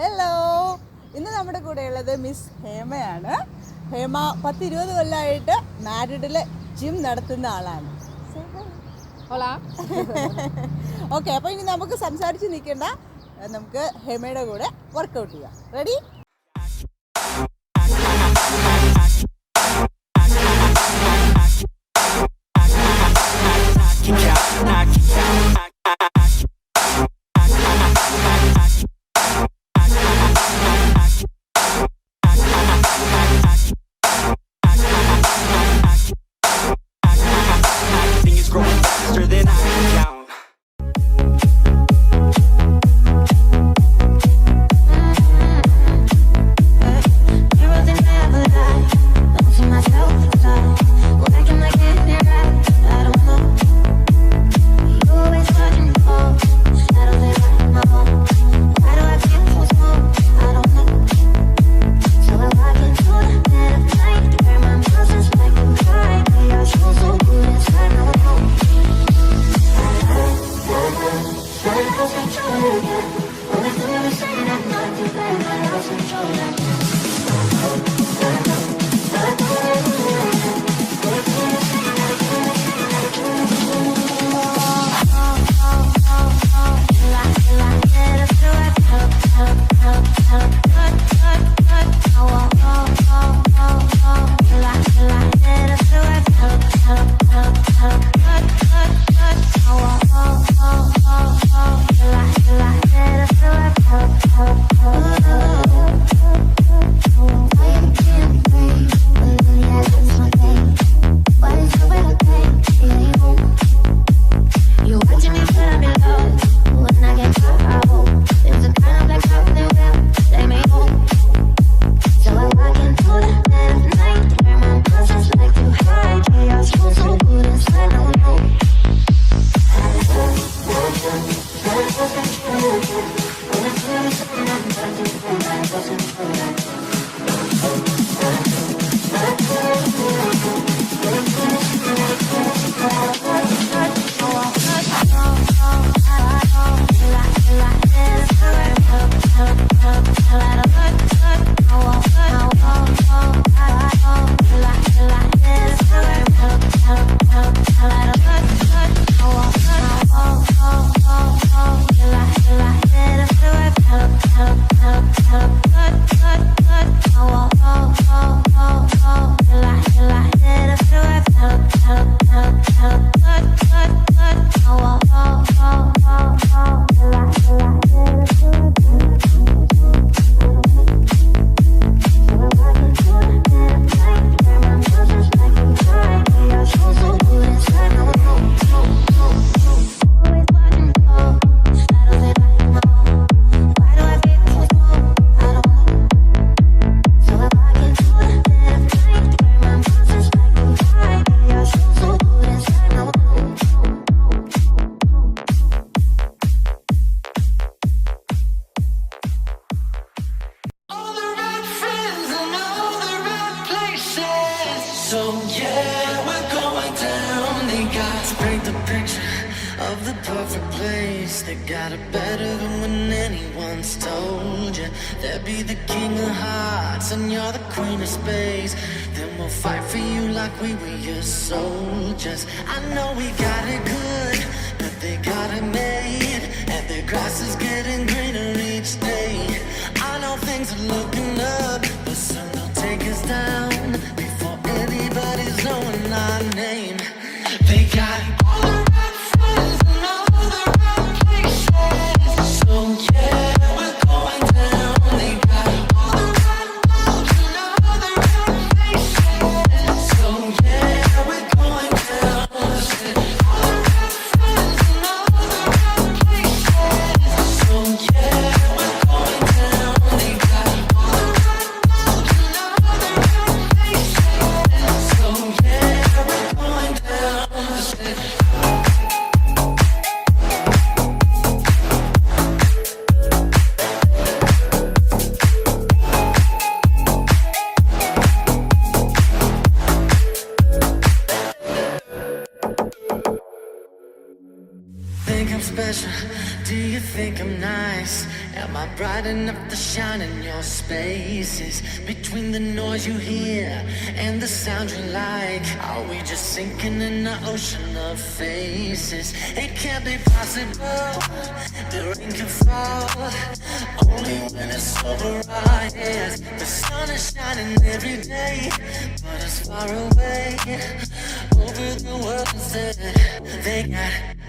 Hello ഇന്ന് നമ്മുടെ കൂടെ ഉള്ളത് മിസ് ഹേമയാണ്. ഹേമ പത്ത് ഇരുപത് കൊല്ലമായിട്ട് മാരിഡിൽ ജിം നടത്തുന്ന ആളാണ്. ഓക്കെ അപ്പോൾ ഇനി നമുക്ക് സംസാരിച്ച് നിൽക്കേണ്ട. നമുക്ക് ഹേമയുടെ കൂടെ വർക്കൗട്ട് ചെയ്യാം. Ready They got it better than when anyone's told you. They'll be the king of hearts and you're the queen of space. Then we'll fight for you like we were your soldiers. I know we got it good, but they got it made. And their grass is getting greener each day. I know things are looking up, but soon they'll take us down Think I'm nice? Am I bright enough to shine in your spaces? Between the noise you hear and the sound you like, are we just sinking in the ocean of faces? It can't be possible. The rain can fall only when it's over our heads. The sun is shining every day, but it's far away over the world instead. They got